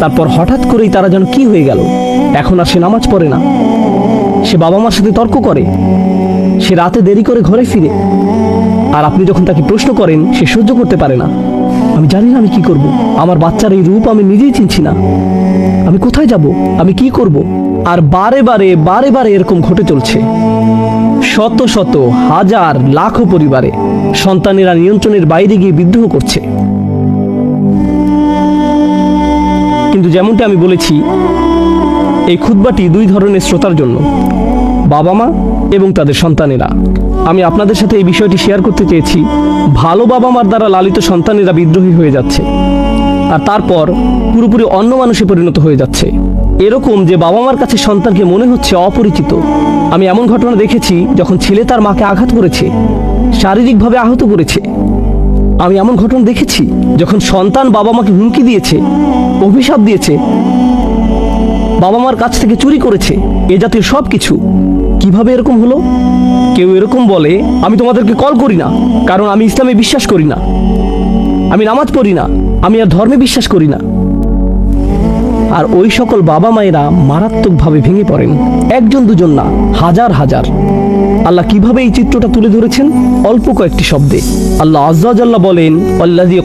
তারপর হঠাৎ করেই তারা যেন কি হয়ে গেল? এখন আর সে নামাজ পড়ে না। সে বাবা মার সাথে তর্ক করে। সে রাতে দেরি করে ঘরে ফিরে। আর আপনি যখন তাকে প্রশ্ন করেন, সে সহ্য করতে পারে না। আমি জানি না আমি কি করব। আমার বাচ্চার এই রূপ আমি নিজেই চিনছি না। আমি কোথায় যাব? আমি কি করব? আর বারে বারে বারে বারে এরকম ঘটে চলছে। শত শত, হাজার, লাখো পরিবারে সন্তানেরা নিয়ন্ত্রণের বাইরে গিয়ে বিদ্রোহ করছে। যেমনটি আমি বলেছি, এই খুতবাটি দুই ধরনের শ্রোতার জন্য, বাবা মা এবং তাদের সন্তানেরা। আমি আপনাদের সাথে এই বিষয়টি শেয়ার করতে চেয়েছি, ভালো বাবা মার দ্বারা লালিত সন্তানেরা বিদ্রোহী হয়ে যাচ্ছে, আর তারপর পুরোপুরি অন্য মানুষে পরিণত হয়ে যাচ্ছে। এরকম যে বাবা মার কাছে সন্তানকে মনে হচ্ছে অপরিচিত, আমি এমন ঘটনা দেখেছি যখন ছেলে তার মাকে আঘাত করেছে, শারীরিকভাবে আহত করেছে। আমি এমন ঘটনা দেখেছি যখন সন্তান বাবা মাকে হুমকি দিয়েছে, অভিশাপ দিয়েছে, বাবা মার কাছ থেকে চুরি করেছে, এ জাতীয় সব কিছু কীভাবে এরকম হলো? কেউ এরকম বলে, আমি তোমাদেরকে কল করি না, কারণ আমি ইসলামে বিশ্বাস করি না। আমি নামাজ পড়ি না, আমি আর ধর্মে বিশ্বাস করি না। আর ওই সকল বাবা মায়েরা মারাত্মকভাবে ভেঙে পড়েন। একজন দুজন না, হাজার হাজার। আল্লাহ কীভাবে এই চিত্রটা তুলে ধরেছেন? অল্প কয়েকটি শব্দে। আল্লাহ আজ্লাহ বলেন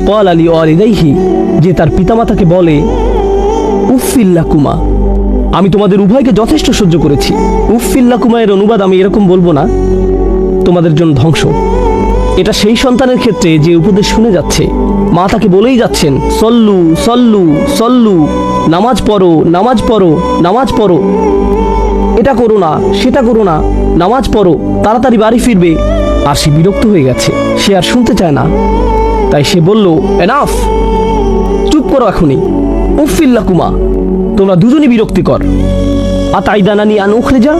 কল আলী আলিদাইহি যে তার পিতামাতাকে বলে উফিল্লা কুমা আমি তোমাদের উভয়কে যথেষ্ট সহ্য করেছি। উফিল্লাকুমা এর অনুবাদ আমি এরকম বলব না। তোমাদের জন্য ধ্বংস। এটা সেই সন্তানের ক্ষেত্রে যে উপদেশ শুনে যাচ্ছে। মা তাকে বলেই যাচ্ছেন, সল্লু সল্লু সল্লু নামাজ পড়ো নামাজ পড়ো নামাজ পড়ো। এটা করো না, সেটা করো না, নামাজ পড়ো, তাড়াতাড়ি বাড়ি ফিরবে। আর সে বিরক্ত হয়ে গেছে, সে আর শুনতে চায় না। তাই সে বলল এনাফ চুপ করো এখনই। উফিল্লা কুমা তোমরা দুজনই বিরক্তিকর আতাইদানানি আন উখরেজা,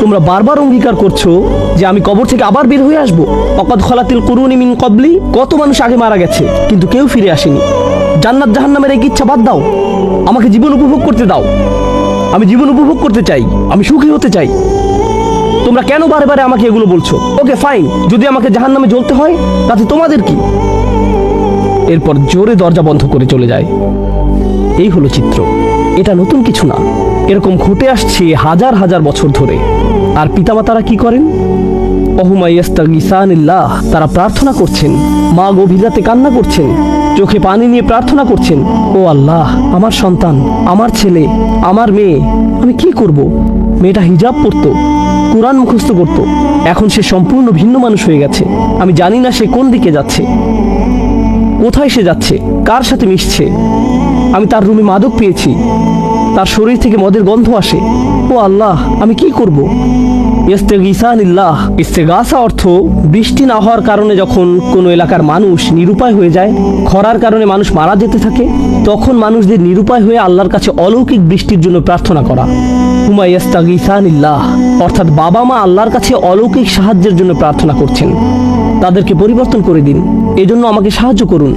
তোমরা বারবার অঙ্গীকার করছ যে আমি কবর থেকে আবার বের হয়ে আসব। অকদ খলাতিল করুনি মিন কবলি, কত মানুষ আগে মারা গেছে, কিন্তু কেউ ফিরে আসেনি। জান্নাত জাহান্নামের এই ইচ্ছা বাদ দাও। আমাকে জীবন উপভোগ করতে দাও। আমি জীবন উপভোগ করতে চাই। আমি সুখী হতে চাই। তোমরা কেন বারে বারে আমাকে এগুলো বলছো? ওকে ফাইন যদি আমাকে জাহান্নামে জ্বলতে হয়, তাতে তোমাদের কি? এরপর জোরে দরজা বন্ধ করে চলে যায়। এই হলো চিত্র। এটা নতুন কিছু না। এরকম ঘটে আসছে হাজার হাজার বছর ধরে। আর পিতামাতারা কি করেন? অহুমাইয়াস্তাগিসানিল্লাহ তারা প্রার্থনা করছেন। মা গভীর রাতে কান্না করছেন। চোখে পানি নিয়ে প্রার্থনা করছেন, ও আল্লাহ, আমার সন্তান, আমার ছেলে, আমার মেয়ে, আমি কি করব? মেয়েটা হিজাব পরতো, কোরআন মুখস্থ করত। এখন সে সম্পূর্ণ ভিন্ন মানুষ হয়ে গেছে। আমি জানি না সে কোন দিকে যাচ্ছে, কোথায় সে যাচ্ছে, কার সাথে মিশছে। আমি তার রুমে মাদক পেয়েছি, তার শরীর থেকে মদের গন্ধ আসে। ও আল্লাহ, আমি কি করব? ইস্তেগিসানিল্লাহ ইস্তেগাসা অর্থ বৃষ্টি না হওয়ার কারণে যখন কোনো এলাকার মানুষ নিরুপায় হয়ে যায়, খরার কারণে মানুষ মারা যেতে থাকে, তখন মানুষদের নিরুপায় হয়ে আল্লাহর কাছে অলৌকিক বৃষ্টির জন্য প্রার্থনা করা। হুমা ইস্তাগিসানিল্লাহ অর্থাৎ বাবা মা আল্লাহর কাছে অলৌকিক সাহায্যের জন্য প্রার্থনা করছেন। তাদেরকে পরিবর্তন করে দিন। এজন্য আমাকে সাহায্য করুন।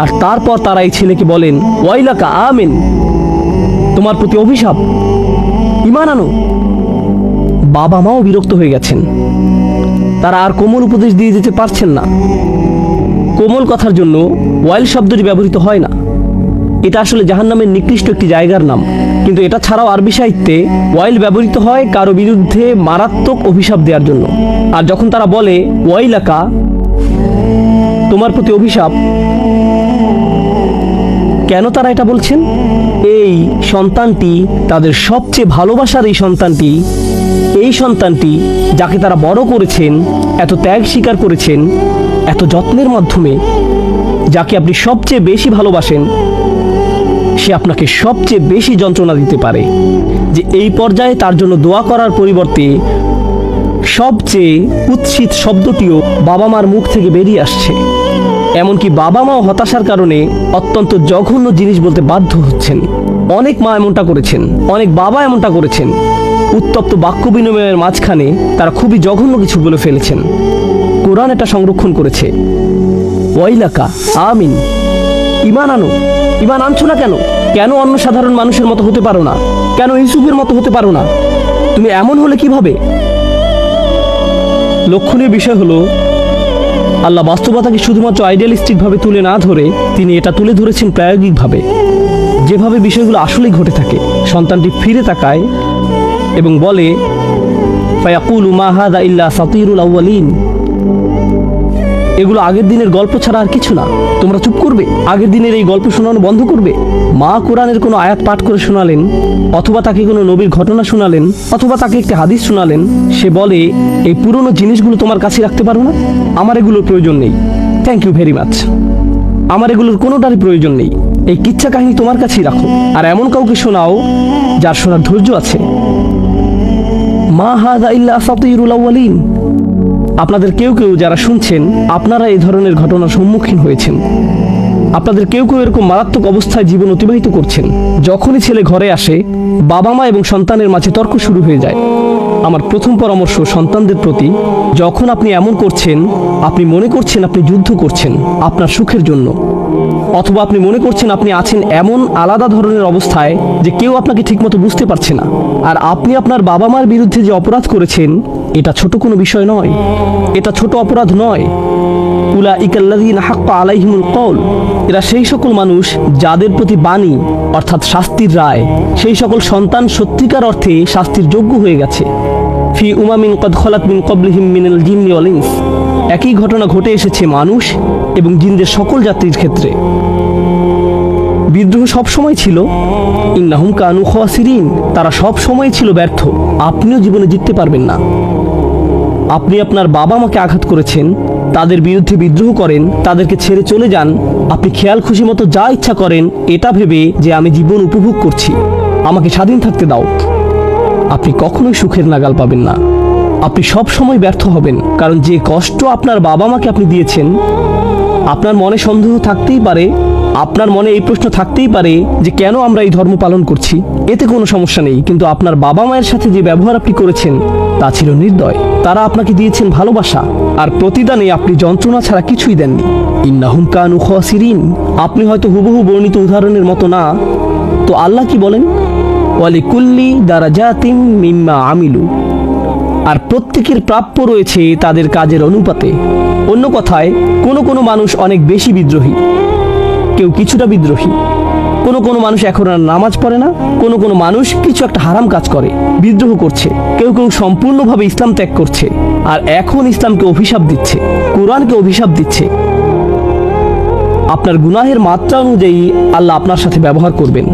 আর তারপর তারা এই ছেলেকে বলেন, ওয়াইলাকা, আমিন। তোমার প্রতি অভিশাপ। ইমান আনো। বাবা মাও বিরক্ত হয়ে গেছেন। তারা আর কোমল উপদেশ দিয়ে যেতে পারছেন না। কোমল কথার জন্য ওয়াইল শব্দটি ব্যবহৃত হয় না। এটা আসলে জাহান্নামের নিকৃষ্ট একটি জায়গার নাম। কিন্তু এটা ছাড়াও আরবি সাহিত্যে ওয়াইল ব্যবহৃত হয় কারও বিরুদ্ধে মারাত্মক অভিশাপ দেওয়ার জন্য। আর যখন তারা বলে, ওয়াইলাকা, তোমার প্রতি অভিশাপ কেন তারা এটা বলছেন? এই সন্তানটি তাদের সবচেয়ে ভালোবাসার এই সন্তানটি এই সন্তানটি যাকে তারা বড় করেছেন, এত ত্যাগ স্বীকার করেছেন, এত যত্নের মাধ্যমে যাকে আপনি সবচেয়ে বেশি ভালোবাসেন, সে আপনাকে সবচেয়ে বেশি যন্ত্রণা দিতে পারে। যে এই পর্যায়ে তার জন্য দোয়া করার পরিবর্তে সবচেয়ে কুৎসিত শব্দটিও বাবা মার মুখ থেকে বেরিয়ে আসছে। এমনকি বাবা মাও হতাশার কারণে অত্যন্ত জঘন্য জিনিস বলতে বাধ্য হচ্ছেন। অনেক মা এমনটা করেছেন, অনেক বাবা এমনটা করেছেন। উত্তপ্ত বাক্য বিনিময়ের মাঝখানে তারা খুবই জঘন্য কিছু বলে ফেলেছেন। কোরআন এটা সংরক্ষণ করেছে। ওয়াইলাকা, আমিন। ইমান আনো, ইমান আনছো না কেন? কেন অন্য সাধারণ মানুষের মতো হতে পারো না? কেন ইউসুফের মতো হতে পারো না? তুমি এমন হলে কীভাবে? লক্ষণীয় বিষয় হলো আল্লাহ বাস্তবতাকে শুধুমাত্র আইডিয়ালিস্টিকভাবে তুলে না ধরে তিনি এটা তুলে ধরেছেন প্রায়োগিকভাবে। যেভাবে বিষয়গুলো আসলেই ঘটে থাকে, সন্তানটি ফিরে তাকায় এবং বলে, ফায়াকুল মাহাদা ইল্লা সাতিরুল আউ্বালিন এগুলো আগের দিনের গল্প ছাড়া আর কিছু না। তোমরা চুপ করবে। আগের দিনের এই গল্প শোনানো বন্ধ করবে। মা কোরআনের কোনো আয়াত পাঠ করে শোনালেন, অথবা তাকে কোনো নবীর ঘটনা শোনালেন, অথবা তাকে একটি হাদিস শোনালেন। সে বলে, এই পুরনো জিনিসগুলো তোমার কাছে রাখতে পারো না? আমার এগুলোর প্রয়োজন নেই। থ্যাংক ইউ ভেরি মাচ আমার এগুলোর কোনোটারই প্রয়োজন নেই। এই কিচ্ছা কাহিনী তোমার কাছেই রাখো। আর এমন কাউকে শোনাও যার শোনার ধৈর্য আছে। মা হাদা ইল্লা আসাতিরুল আউয়ালিন। আপনাদের কেউ কেউ যারা শুনছেন, আপনারা এই ধরনের ঘটনার সম্মুখীন হয়েছেন। আপনাদের কেউ কেউ এরকম মারাত্মক অবস্থায় জীবন অতিবাহিত করছেন। যখনই ছেলে ঘরে আসে, বাবা মা এবং সন্তানের মাঝে তর্ক শুরু হয়ে যায়। আমার প্রথম পরামর্শ সন্তানদের প্রতি, যখন আপনি এমন করছেন, আপনি মনে করছেন আপনি যুদ্ধ করছেন, আপনার সুখের জন্য। অথবা আপনি মনে করছেন আপনি আছেন এমন আলাদা ধরনের অবস্থায় যে কেউ আপনাকে ঠিকমতো বুঝতে পারছে না। আর আপনি আপনার বাবা মার বিরুদ্ধে যে অপরাধ করেছেন, এটা ছোট কোনো বিষয় নয়। এটা ছোট অপরাধ নয়। উলা ইকাল্লাদিন হাক্কা আলাইহিমুল কল এরা সেই সকল মানুষ যাদের প্রতি বাণী, অর্থাৎ শাস্তির রায়, সেই সকল সন্তান সত্যিকার অর্থে শাস্তির যোগ্য হয়ে গেছে। ফি উমামিন কদ খলাত মিন কবলিহিম মিনাল জিন্নি ওয়াল ইনস। একই ঘটনা ঘটে এসেছে মানুষ এবং জিনদের সকল যাত্রীর ক্ষেত্রে। বিদ্রোহ সব সময় ছিল। ইন্নাহুম কানু খাসিরিন তারা সব সময় ছিল ব্যর্থ। আপনিও জীবনে জিততে পারবেন না। আপনি আপনার বাবা মাকে আঘাত করেছেন। তাদের বিরুদ্ধে বিদ্রোহ করেন। তাদেরকে ছেড়ে চলে যান। আপনি খেয়াল খুশি মতো যা ইচ্ছা করেন, এটা ভেবে যে আমি জীবন উপভোগ করছি। আমাকে স্বাধীন থাকতে দাও। আপনি কখনোই সুখের নাগাল পাবেন না। আপনি সব সময় ব্যর্থ হবেন, কারণ যে কষ্ট আপনার বাবা মাকে আপনি দিয়েছেন, আপনার মনে সন্দেহ থাকতেই পারে, আপনার মনে এই প্রশ্ন থাকতেই পারে যে কেন আমরা এই ধর্ম পালন করছি। এতে কোনো সমস্যা নেই, কিন্তু আপনার বাবা মায়ের সাথে যে ব্যবহার আপনি করেছেন, তা ছিল নির্দয়। তারা আপনাকে দিয়েছেন ভালোবাসা, আর প্রতিদানে আপনি যন্ত্রণা ছাড়া কিছুই দেননি। ইন্নাহুম কানু খাসিরিন, আপনি হয়তো হুবহু বর্ণিত উদাহরণের মতো না। তো আল্লাহ কি বলেন? ওয়ালিকুল্লি দারাজাতিম মিম্মা আমিলু। আর প্রত্যেকের প্রাপ্য রয়েছে তাদের কাজের অনুপাতে। অন্য কথায়, কোনো কোনো মানুষ অনেক বেশি বিদ্রোহী। কেউ কিছুটা বিদ্রোহী। কোনো কোনো মানুষ এখন আর নামাজ পড়ে না। কোনো কোনো মানুষ কিছু একটা হারাম কাজ করে, বিদ্রোহ করছে। কেউ কেউ সম্পূর্ণভাবে ইসলাম ত্যাগ করছে। আর এখন ইসলামকে অভিশাপ দিচ্ছে, কোরআনকে অভিশাপ দিচ্ছে। আপনার গুনাহের মাত্রা অনুযায়ী আল্লাহ আপনার সাথে ব্যবহার করবেন।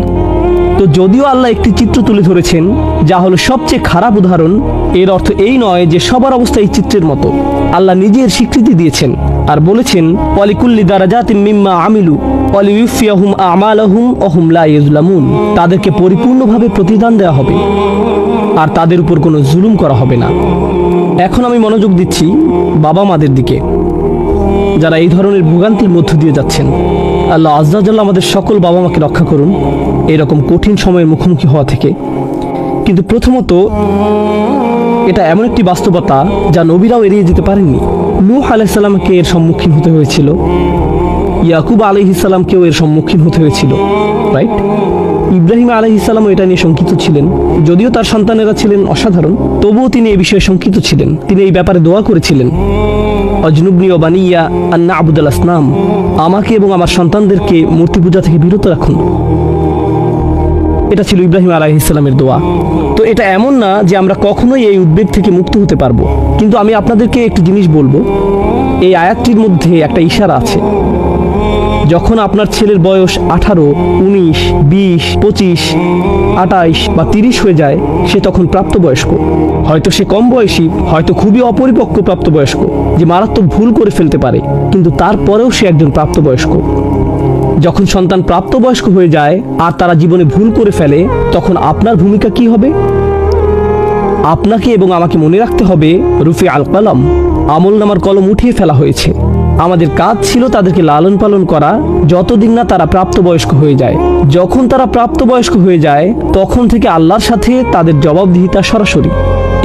তো যদিও আল্লাহ একটি চিত্র তুলে ধরেছেন, যা হলো সবচেয়ে খারাপ উদাহরণ, এর অর্থ এই নয় যে সবার অবস্থা এই চিত্রের মতো। আল্লাহ নিজের স্বীকৃতি দিয়েছেন আর বলেছেন অলিকুল্লি দারাজাত মিম্মা আমিলু অলিউফিয়াহুম আমালাহুম অহুম লা ইজলামুন তাদেরকে পরিপূর্ণভাবে প্রতিদান দেওয়া হবে, আর তাদের উপর কোনো জুলুম করা হবে না। এখন আমি মনোযোগ দিচ্ছি বাবা মাদের দিকে, যারা এই ধরনের ভোগান্তির মধ্য দিয়ে যাচ্ছেন। আল্লাহ আজ্জাজাল্লাহ আমাদের সকল বাবা মাকে রক্ষা করুন। এরকম কঠিন সময়ের মুখোমুখি হওয়া থেকে। কিন্তু প্রথমত, এটা এমন একটি বাস্তবতা যা নবীরাও এড়িয়ে যেতে পারেননি। নূহ আলাইসাল্লামকে এর সম্মুখীন হতে হয়েছিল? ইয়াকুব আলহিসাল্লামকেও এর সম্মুখীন হতে হয়েছিল রাইট ইব্রাহিম আলহিসাল্লামও এটা নিয়ে শঙ্কিত ছিলেন। যদিও তার সন্তানেরা ছিলেন অসাধারণ, তবুও তিনি এই বিষয়ে শঙ্কিত ছিলেন। তিনি এই ব্যাপারে দোয়া করেছিলেন। অজনুবনি ও বানিয়া আন্না আবুদুল আসনাম। আমাকে এবং আমার সন্তানদেরকে মূর্তি পূজা থেকে বিরত রাখুন। এটা ছিল ইব্রাহিম আলাইহিসাল্লামের দোয়া। তো এটা এমন না যে আমরা কখনোই এই উদ্বেগ থেকে মুক্ত হতে পারব। কিন্তু আমি আপনাদেরকে একটি জিনিস বলব। এই আয়াতটির মধ্যে একটা ইশারা আছে। যখন আপনার ছেলের বয়স আঠারো, উনিশ, বিশ, পঁচিশ আটাইশ বা তিরিশ হয়ে যায়, সে তখন প্রাপ্তবয়স্ক। হয়তো সে কম বয়সী, হয়তো খুবই অপরিপক্ক প্রাপ্তবয়স্ক, যে মারাত্মক ভুল করে ফেলতে পারে, কিন্তু তারপরেও সে একজন প্রাপ্তবয়স্ক। যখন সন্তান প্রাপ্তবয়স্ক হয়ে যায়, আর তারা জীবনে ভুল করে ফেলে, তখন আপনার ভূমিকা কি হবে? আপনাকে এবং আমাকে মনে রাখতে হবে রুফি আল কলম আমল নামার কলম উঠিয়ে ফেলা হয়েছে। আমাদের কাজ ছিল তাদেরকে লালন পালন করা, যতদিন না তারা প্রাপ্তবয়স্ক হয়ে যায়। যখন তারা প্রাপ্তবয়স্ক হয়ে যায়, তখন থেকে আল্লাহর সাথে তাদের জবাবদিহিতা সরাসরি।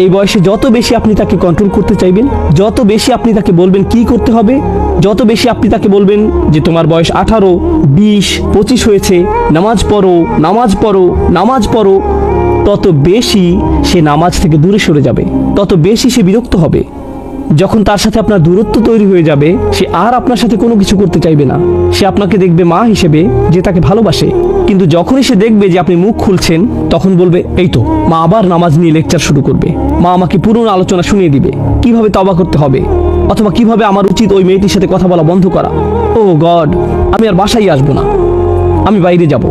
এই বয়সে যত বেশি আপনি তাকে কন্ট্রোল করতে চাইবেন, যত বেশি আপনি তাকে বলবেন কি করতে হবে, যত বেশি আপনি তাকে বলবেন যে তোমার বয়স আঠারো, বিশ, পঁচিশ হয়েছে, নামাজ পড়ো নামাজ পড়ো নামাজ পড়ো, তত বেশি সে নামাজ থেকে দূরে সরে যাবে, তত বেশি সে বিরক্ত হবে। যখন তার সাথে আপনার দূরত্ব তৈরি হয়ে যাবে, সে আর আপনার সাথে কোনো কিছু করতে চাইবে না। সে আপনাকে দেখবে মা হিসেবে, যে তাকে ভালোবাসে। কিন্তু যখনই সে দেখবে যে আপনি মুখ খুলছেন, তখন বলবে, এই তো, মা আবার নামাজ নিয়ে লেকচার শুরু করবে। মা আমাকে পুরনো আলোচনা শুনিয়ে দিবে। কীভাবে তবা করতে হবে? অথবা কীভাবে আমার উচিত ওই মেয়েটির সাথে কথা বলা বন্ধ করা? ও গড, আমি আর বাসায় আসব না। আমি বাইরে যাব।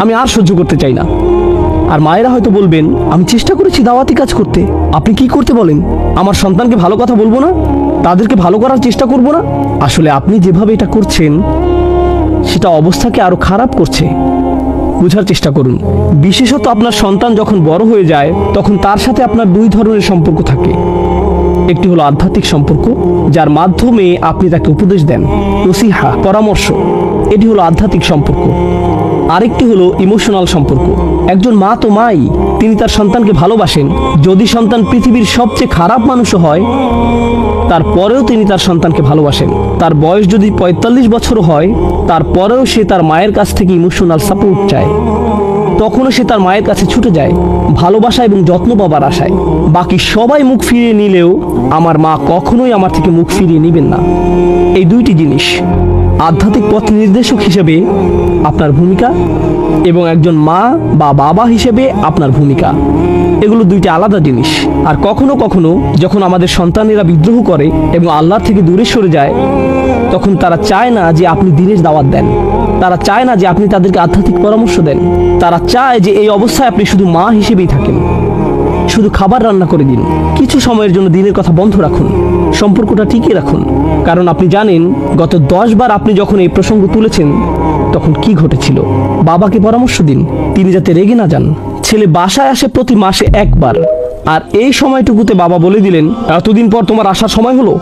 আমি আর সহ্য করতে চাই না। আর মায়েরা হয়তো বলবেন, আমি চেষ্টা করেছি দাওয়াতি কাজ করতে। আপনি কি করতে বলেন? আমার সন্তানকে ভালো কথা বলব না? তাদেরকে ভালো করার চেষ্টা করব না? আসলে আপনি যেভাবে এটা করছেন, সেটা অবস্থাকে আরও খারাপ করছে। বোঝার চেষ্টা করুন। বিশেষত আপনার সন্তান যখন বড় হয়ে যায়, তখন তার সাথে আপনার দুই ধরনের সম্পর্ক থাকে। একটি হলো আধ্যাত্মিক সম্পর্ক, যার মাধ্যমে আপনি তাকে উপদেশ দেন নসিহা পরামর্শ। এটি হলো আধ্যাত্মিক সম্পর্ক। আরেকটি হলো ইমোশনাল সম্পর্ক। একজন মা তো মাই, তিনি তার সন্তানকে ভালোবাসেন। যদি সন্তান পৃথিবীর সবচেয়ে খারাপ মানুষও হয়, তারপরেও তিনি তার সন্তানকে ভালোবাসেন। তার বয়স যদি পঁয়তাল্লিশ বছর হয়, তারপরেও সে তার মায়ের কাছ থেকে ইমোশনাল সাপোর্ট চায়। তখনও সে তার মায়ের কাছে ছুটে যায়, ভালোবাসা এবং যত্ন পাবার আশায়। বাকি সবাই মুখ ফিরিয়ে নিলেও আমার মা কখনোই আমার থেকে মুখ ফিরিয়ে নেবেন না। এই দুইটি জিনিস। আধ্যাত্মিক পথ নির্দেশক হিসেবে আপনার ভূমিকা এবং একজন মা বা বাবা হিসেবে আপনার ভূমিকা। এগুলো দুইটি আলাদা জিনিস। আর কখনো কখনো যখন আমাদের সন্তানেরা বিদ্রোহ করে এবং আল্লাহ থেকে দূরে সরে যায়, তখন তারা চায় না যে আপনি দিনের দাওয়াত দেন। তারা চায় না যে আপনি তাদেরকে আধ্যাত্মিক পরামর্শ দেন। তারা চায় যে এই অবস্থায় আপনি শুধু মা হিসেবেই থাকেন। শুধু খাবার রান্না করে দিন। কিছু সময়ের জন্য দিনের কথা বন্ধ রাখুন। সম্পর্কটা টিকিয়ে রাখুন। কারণ আপনি জানেন, গত দশ বার আপনি যখন এই প্রসঙ্গ তুলেছেন, তখন কি ঘটেছিল? বাবাকে পরামর্শ দিন। তিনি যাতে রেগে না যান। ছেলে বাসায় আসে প্রতি মাসে একবার। আর এই সময়টুকুতে বাবা বলে দিলেন, এতদিন পর তোমার আসার সময় হলো?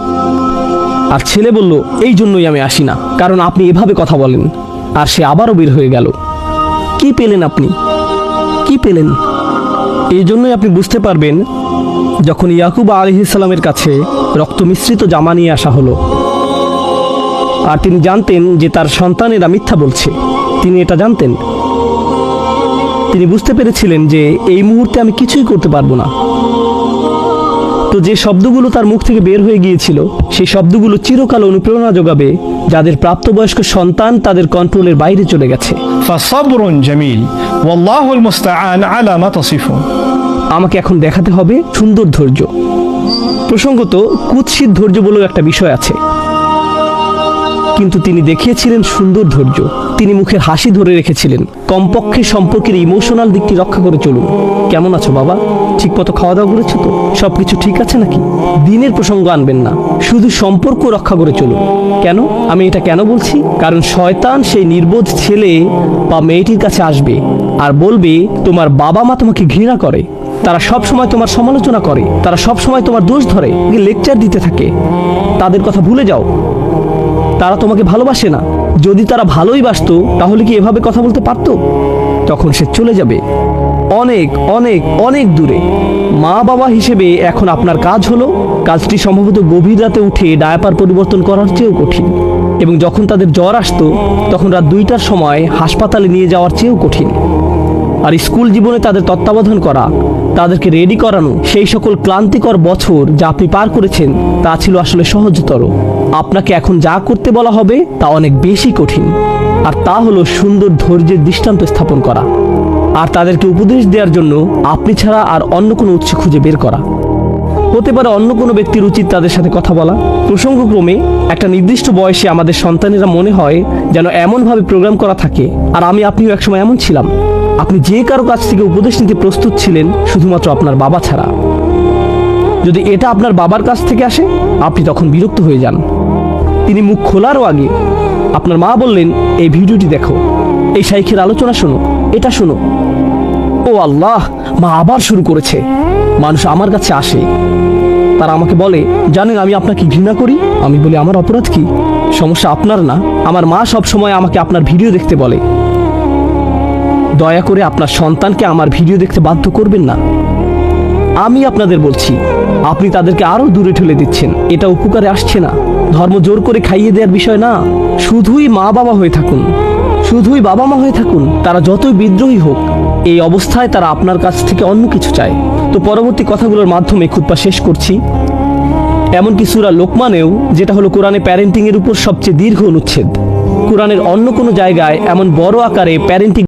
আর ছেলে বলল, এই জন্যই আমি আসি না। কারণ আপনি এভাবে কথা বলেন। আর সে আবারও বের হয়ে গেল। কি পেলেন আপনি? কি পেলেন? এই জন্যই আপনি বুঝতে পারবেন যখন ইয়াকুবা আলি ইসলামের কাছে রক্ত মিশ্রিত জামা নিয়ে আসা হলো, আর তিনি জানতেন যে তার সন্তানেরা মিথ্যা বলছে, তিনি এটা জানতেন। তিনি বুঝতে পেরেছিলেন যে এই মুহূর্তে আমি কিছুই করতে পারব না। তো যে শব্দগুলো তার মুখ থেকে বের হয়ে গিয়েছিল, সেই শব্দগুলো চিরকাল অনুপ্রেরণা যোগাবে যাদের প্রাপ্তবয়স্ক সন্তান তাদের কন্ট্রোলের বাইরে চলে গেছে। ফাসাবরুন জামিল, ওয়াল্লাহুল মুস্তাআন আলা মা তাসিফুন। আমাকে এখন দেখাতে হবে সুন্দর ধৈর্য। প্রসঙ্গত, কুৎসিত ধৈর্য বলেও একটা বিষয় আছে। কিন্তু তিনি দেখিয়েছিলেন সুন্দর ধৈর্য। তিনি মুখের হাসি ধরে রেখেছিলেন। কমপক্ষে সম্পর্কের ইমোশনাল দিকটি রক্ষা করে চলুন। কেমন আছো বাবা? ঠিক মতো খাওয়া দাওয়া করেছ তো? সবকিছু ঠিক আছে নাকি? দিনের প্রসঙ্গ আনবেন না। শুধু সম্পর্ক রক্ষা করে চলুন। কেন? আমি এটা কেন বলছি? কারণ শয়তান সেই নির্বোধ ছেলে বা মেয়েটির কাছে আসবে আর বলবে, তোমার বাবা মা তোমাকে ঘৃণা করে। তারা সব সময় তোমার সমালোচনা করে, তারা সব সময় তোমার দোষ ধরে লেকচার দিতে থাকে। তাদের কথা ভুলে যাও। তারা তোমাকে ভালোবাসে না। যদি তারা ভালোই বাসতো, তাহলে কি এভাবে কথা বলতে পারতো? তখন সে চলে যাবে। অনেক অনেক অনেক দূরে। মা বাবা হিসেবে এখন আপনার কাজ হলো, কাজটি সম্ভবত গভীর রাতে উঠে ডায়াপার পরিবর্তন করার চেয়েও কঠিন। এবং যখন তাদের জ্বর আসতো, তখন রাত দুইটার সময় হাসপাতালে নিয়ে যাওয়ার চেয়েও কঠিন। আর স্কুল জীবনে তাদের তত্ত্বাবধান করা তাদেরকে রেডি করানো সেই সকল ক্লান্তিকর বছর যা আপনি পার করেছেন, তা ছিল আসলে সহজতর। আপনাকে এখন যা করতে বলা হবে, তা অনেক বেশি কঠিন। আর তা হলো সুন্দর ধৈর্যের দৃষ্টান্ত স্থাপন করা। আর তাদেরকে উপদেশ দেওয়ার জন্য আপনি ছাড়া আর অন্য কোনো উৎস খুঁজে বের করা। হতে পারে অন্য কোনো ব্যক্তির উচিত তাদের সাথে কথা বলা। প্রসঙ্গক্রমে, একটা নির্দিষ্ট বয়সে আমাদের সন্তানেরা মনে হয় যেন এমনভাবে প্রোগ্রাম করা থাকে, আর আমি আপনিও একসময় এমন ছিলাম। আপনি যে কারও কাছ থেকে উপদেশ নিতে প্রস্তুত ছিলেন, শুধুমাত্র আপনার বাবা ছাড়া। যদি এটা আপনার বাবার কাছ থেকে আসে, আপনি তখন বিরক্ত হয়ে যান। তিনি মুখ খোলারও আগে আপনার মা বললেন, এই ভিডিওটি দেখো। এই শাইখের আলোচনা শোনো। এটা শোনো। ও আল্লাহ, মা আবার শুরু করেছে। মানুষ আমার কাছে আসে। তারা আমাকে বলে, জানেন, আমি আপনাকে ঘৃণা করি? আমি বলি, আমার অপরাধ কি? সমস্যা আপনার না। আমার মা সব সময় আমাকে আপনার ভিডিও দেখতে বলে। দয়া করে আপনার সন্তানকে আমার ভিডিও দেখতে বাধ্য করবেন না। আমি আপনাদের বলছি, আপনি তাদেরকে আরও দূরে ঠেলে দিচ্ছেন। এটা উপকারে আসছে না। ধর্ম জোর করে খাইয়ে দেওয়ার বিষয় না। শুধুই মা বাবা হয়ে থাকুন। শুধুই বাবা মা হয়ে থাকুন। তারা যতই বিদ্রোহী হোক, এই অবস্থায় তারা আপনার কাছ থেকে অন্য কিছু চায়। তো পরবর্তী কথাগুলোর মাধ্যমে খুদ্া শেষ করছি। এমন এমনকি সুরা লোকমানেও, যেটা হলো কোরআনে প্যারেন্টিংয়ের উপর সবচেয়ে দীর্ঘ অনুচ্ছেদ। কোরআনের অন্য কোনো জায়গায় এমন বড় আকারে প্যারেন্টিং